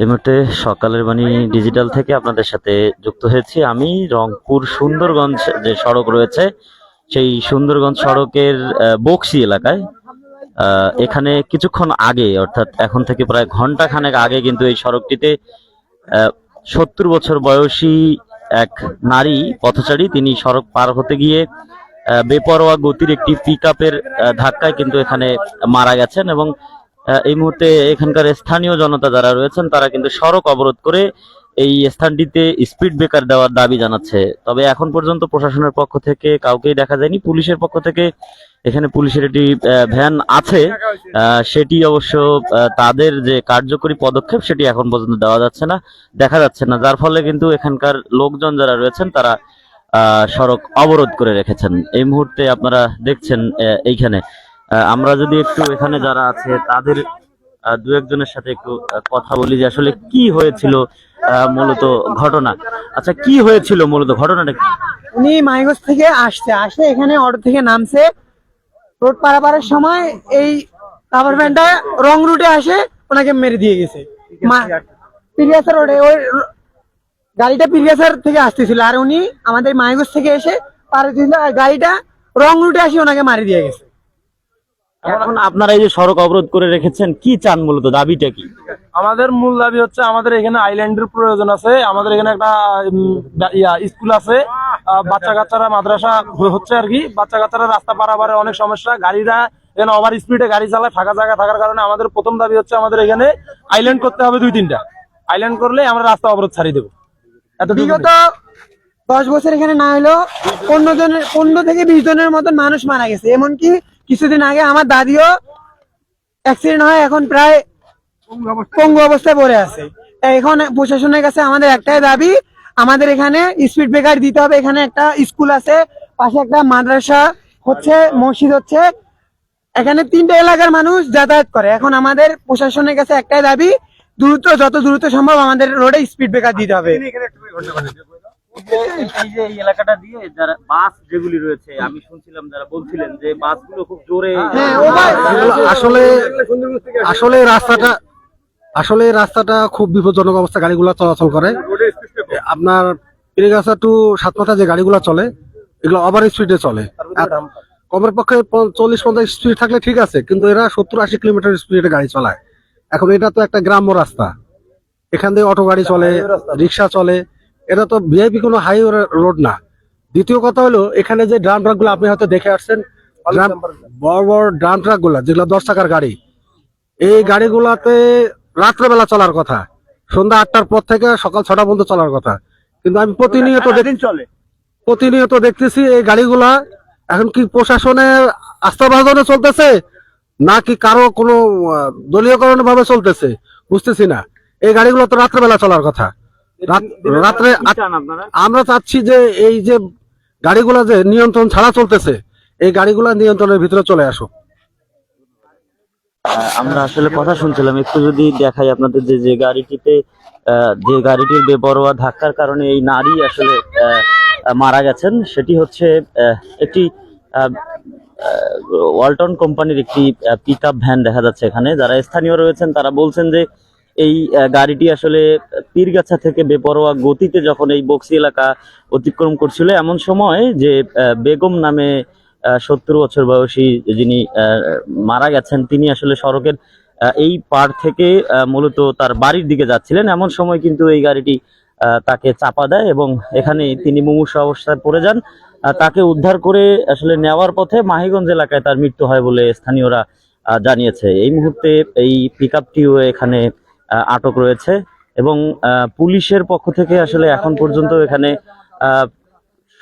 এই মুহূর্তে সকালের বাণী ডিজিটাল থেকে আপনাদের সাথে যুক্ত হয়েছি আমি, রংপুর সুন্দরগঞ্জ যে সড়ক রয়েছে, সেই সুন্দরগঞ্জ সড়কের বকশি এলাকায় এখানে কিছুক্ষণ আগে, অর্থাৎ এখন থেকে প্রায় ঘণ্টা খানেক আগে কিন্তু এই সড়কটিতে সত্তর বছর বয়সী এক নারী পথচারী, তিনি সড়ক পার হতে গিয়ে বেপরোয়া গতির একটি পিক ধাক্কায় কিন্তু এখানে মারা গেছেন এবং এই মুহূর্তে এখানকার স্থানীয় জনতা যারা রয়েছেন, তারা কিন্তু সড়ক অবরোধ করে এই স্থানটিতে স্পিড ব্রেকার দেওয়ার দাবি জানাচ্ছে। তবে এখন পর্যন্ত প্রশাসনের পক্ষ থেকে কাউকেই দেখা যায়নি। পুলিশের পক্ষ থেকে এখানে পুলিশের একটি ভ্যান আছে। সেটি অবশ্য তাদের যে কার্যকরী পদক্ষেপ সেটি এখন পর্যন্ত দেওয়া যাচ্ছে না, দেখা যাচ্ছে না। যার ফলে কিন্তু এখানকার লোকজন যারা রয়েছেন, তারা সড়ক অবরোধ করে রেখেছেন। এই মুহূর্তে আপনারা দেখছেন এইখানে। আমরা যদি একটু এখানে যারা আছে, তাদের দু একজনের সাথে একটু কথা বলি যে আসলে কি হয়েছিল মূলত ঘটনা। আচ্ছা কি হয়েছিল মূলত ঘটনাটা কি? উনি মাইগস থেকে আসছে। আসে এখানে অটো থেকে নামছে। রোড পারাপারের সময় এই রাবার ভ্যানটা রং রুটে আসে, ওনাকে মেরে দিয়ে গেছে। পিরিয়াসার রোডে, ওই গাড়িটা পিরিয়াসার থেকে আসতেছিল। আর উনি আমাদের মাইগস থেকে এসে পার গাড়িটা রং রুটে আসে, ওনাকে মারি দিয়ে গেছে। এখন আপনারা এই যে সড়ক অবরোধ করে রেখেছেন কি চান মূলত? দাবিটা কি? আমাদের মূল দাবি হচ্ছে আমাদের এখানে আইল্যান্ডের প্রয়োজন আছে। আমাদের এখানে একটা ইয়া স্কুল আছে। বাচ্চা কাচ্চারা মাদ্রাসা হচ্ছে আর কি। বাচ্চা কাচ্চারা রাস্তা পারাপারে অনেক সমস্যা। গাড়িরা এখানে ওভার স্পিডে গাড়ি চালায় ফাঁকা জায়গা থাকার কারণে আমাদের প্রথম দাবি হচ্ছে আমাদের এখানে আইল্যান্ড করতে হবে দুই তিনটা। আইল্যান্ড করলে আমরা রাস্তা অবরোধ ছাড়িয়ে দেবো। এতটুকু বিগত দশ বছর এখানে না হলেও পনেরো জনের পনেরো থেকে বিশ জনের মতন মানুষ মারা গেছে। এমনকি কিছুদিন আগে আমার দাদিও অ্যাক্সিডেন্ট হয় এখন প্রায় পঙ্গু অবস্থায়। পড়ে আছে। এখন প্রশাসনের কাছে আমাদের একটাই দাবি আমাদের এখানে স্পিড ব্রেকার দিতে হবে। এখানে একটা স্কুল আছে পাশে একটা মাদ্রাসা হচ্ছে মসজিদ হচ্ছে। এখানে তিনটা এলাকার মানুষ যাতায়াত করে। এখন আমাদের প্রশাসনের কাছে একটাই দাবি দ্রুত যত দ্রুত সম্ভব আমাদের রোডে স্পিড ব্রেকার দিতে হবে। এই যে এই এলাকাটা দিয়ে যারা বাস যেগুলি রয়েছে আমি শুনছিলাম যারা বলছিলেন যে বাসগুলো খুব জোরে হ্যাঁ আসলে আসলে রাস্তাটা আসলে রাস্তাটা খুব বিপজ্জনক অবস্থা গাড়িগুলো চলাচল করে। আপনার পিরেগাছা টু সাতমাথা যে গাড়িগুলো চলে এগুলো ওভার স্পিডে চলে। কমের পক্ষে চল্লিশ পঞ্চাশ স্পিড থাকলে ঠিক আছে কিন্তু এরা সত্তর আশি কিলোমিটার স্পিডে গাড়ি চলায়। এখন এটা তো একটা গ্রাম্য রাস্তা। এখান দিয়ে অটো গাড়ি চলে রিক্সা চলে এটা তো ভিআইপি কোনো হাইওয়ে রোড না। দ্বিতীয় কথা হলো এখানে যে ড্রাম ট্রাকগুলো আপনি হয়তো দেখে আসছেন বড় বড় ড্রাম ট্রাকগুলা যেগুলো দশ টাকার গাড়ি এই গাড়িগুলাতে রাত্রেবেলা চলার কথা। সন্ধ্যা আটটার পর থেকে সকাল ছটা পর্যন্ত চলার কথা। কিন্তু আমি প্রতিনিয়ত চলে। প্রতিনিয়ত দেখতেছি এই গাড়িগুলা এখন কি প্রশাসনের আস্থাভাজনে চলতেছে নাকি কারও কোনো দলীয়করণ ভাবে চলতেছে বুঝতেছি না। এই গাড়িগুলো তো রাত্রেবেলা চলার কথা। রাত্রে আমরা চাচ্ছি যে এই যে গাড়িগুলা যে নিয়ন্ত্রণ ছাড়া চলতেছে এই গাড়িগুলা নিয়ন্ত্রণের ভিতরে চলে আসুক। আমরা আসলে কথা শুনছিলাম একটু যদি দেখাই আপনাদের যে যে গাড়িটিতে যে গাড়িটির বেপরোয়া ধাক্কার কারণে এই নারী আসলে মারা গেছেন সেটি হচ্ছে আহ, একটি আহ, আহ, ওয়ালটন কোম্পানির একটি পিক ভ্যান দেখা যাচ্ছে এখানে। যারা স্থানীয় রয়েছেন তারা বলছেন যে এই গাড়িটি আসলে পীরগাছা থেকে বেপরোয়া গতিতে যখন এই বক্সি এলাকা অতিক্রম করছিল, এমন সময় যে বেগম নামে সত্তর বছর বয়সী যিনি মারা গেছেন, তিনি আসলে সড়কের এই পার থেকে মূলত তার বাড়ির দিকে যাচ্ছিলেন। এমন সময় কিন্তু এই গাড়িটি তাকে চাপা দেয় এবং এখানে তিনি মুমূর্ষু অবস্থায় পড়ে যান। তাকে উদ্ধার করে আসলে নেওয়ার পথে মাহিগঞ্জ এলাকায় তার মৃত্যু হয় বলে স্থানীয়রা জানিয়েছে। এই মুহূর্তে এই পিক এখানে আটক রয়েছে এবং পুলিশের পক্ষ থেকে আসলে এখন পর্যন্ত এখানে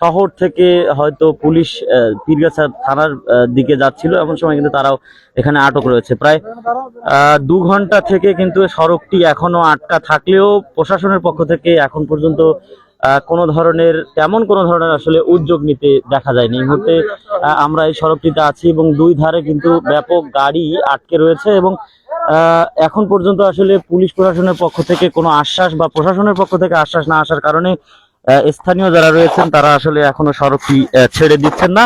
শহর থেকে হয়তো পুলিশ পীরগাছা থানার দিকে যাচ্ছিল। এমন সময় কিন্তু তারাও এখানে আটক রয়েছে। প্রায় দু ঘণ্টা থেকে কিন্তু সড়কটি এখনও আটকা থাকলেও প্রশাসনের পক্ষ থেকে এখন পর্যন্ত কোনো ধরনের, তেমন কোনো ধরনের আসলে উদ্যোগ নিতে দেখা যায়নি। এই মুহূর্তে আমরা এই সড়কটিতে আছি এবং দুই ধারে কিন্তু ব্যাপক গাড়ি আটকে রয়েছে এবং এখন পর্যন্ত আসলে পুলিশ প্রশাসনের পক্ষ থেকে কোনো আশ্বাস বা প্রশাসনের পক্ষ থেকে আশ্বাস না আসার কারণে স্থানীয় যারা রয়েছেন তারা আসলে এখনও সড়কটি ছেড়ে দিচ্ছেন না।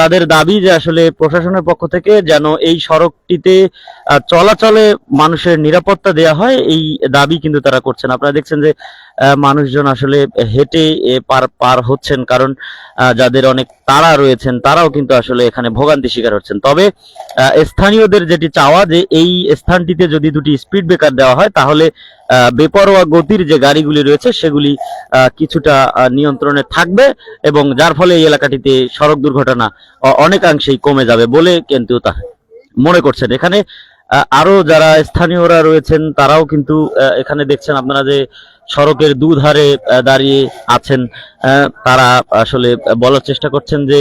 তাদের দাবি যে আসলে প্রশাসনের পক্ষ থেকে যেন এই সড়কটিতে চলাচলে মানুষের নিরাপত্তা দেয়া হয়, এই দাবি কিন্তু তারা করছেন। আপনারা দেখছেন যে মানুষজন আসলে হেঁটে পার পার হচ্ছেন। কারণ যাদের অনেক তাড়া রয়েছেন, তারাও কিন্তু আসলে এখানে ভোগান্তি শিকার হচ্ছেন। তবে স্থানীয়দের যেটি চাওয়া যে এই স্থানটিতে যদি দুটি স্পিড ব্রেকার দেওয়া হয়, তাহলে বেপরোয়া গতির যে গাড়িগুলি রয়েছে, সেগুলি কিছুটা নিয়ন্ত্রণে থাকবে এবং যার ফলে এই এলাকাটিতে সড়ক দুর্ঘটনা অনেকাংশেই কমে যাবে বলে কিন্তু তা মনে করছেন। এখানে আরও যারা স্থানীয়রা রয়েছেন, তারাও কিন্তু এখানে দেখছেন আপনারা যে সড়কের দুধারে দাঁড়িয়ে আছেন। তারা আসলে বলার চেষ্টা করছেন যে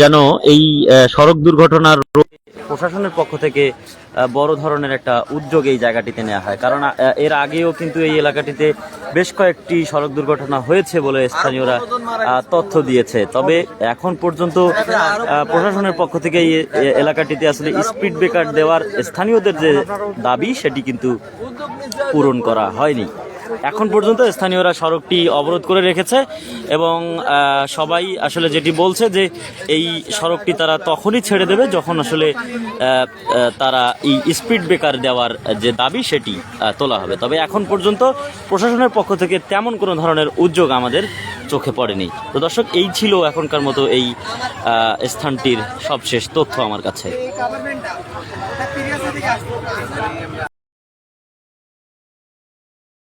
যেন এই সড়ক দুর্ঘটনার প্রশাসনের পক্ষ থেকে বড় ধরনের একটা উদ্যোগ এই জায়গাটিতে নেওয়া হয়। কারণ এর আগেও কিন্তু এই এলাকাটিতে বেশ কয়েকটি সড়ক দুর্ঘটনা হয়েছে বলে স্থানীয়রা তথ্য দিয়েছে। তবে এখন পর্যন্ত প্রশাসনের পক্ষ থেকে এই এলাকাটিতে আসলে স্পিড ব্রেকার দেওয়ার স্থানীয়দের যে দাবি, সেটি কিন্তু পূরণ করা হয়নি। এখন পর্যন্ত স্থানীয়রা সড়কটি অবরোধ করে রেখেছে এবং সবাই আসলে যেটি বলছে যে এই সড়কটি তারা তখনই ছেড়ে দেবে যখন আসলে তারা এই স্পিড ব্রেকার দেওয়ার যে দাবি সেটি তোলা হবে। তবে এখন পর্যন্ত প্রশাসনের পক্ষ থেকে তেমন কোনো ধরনের উদ্যোগ আমাদের চোখে পড়েনি। তো দর্শক, এই ছিল এখনকার মতো এই স্থানটির সবশেষ তথ্য আমার কাছে।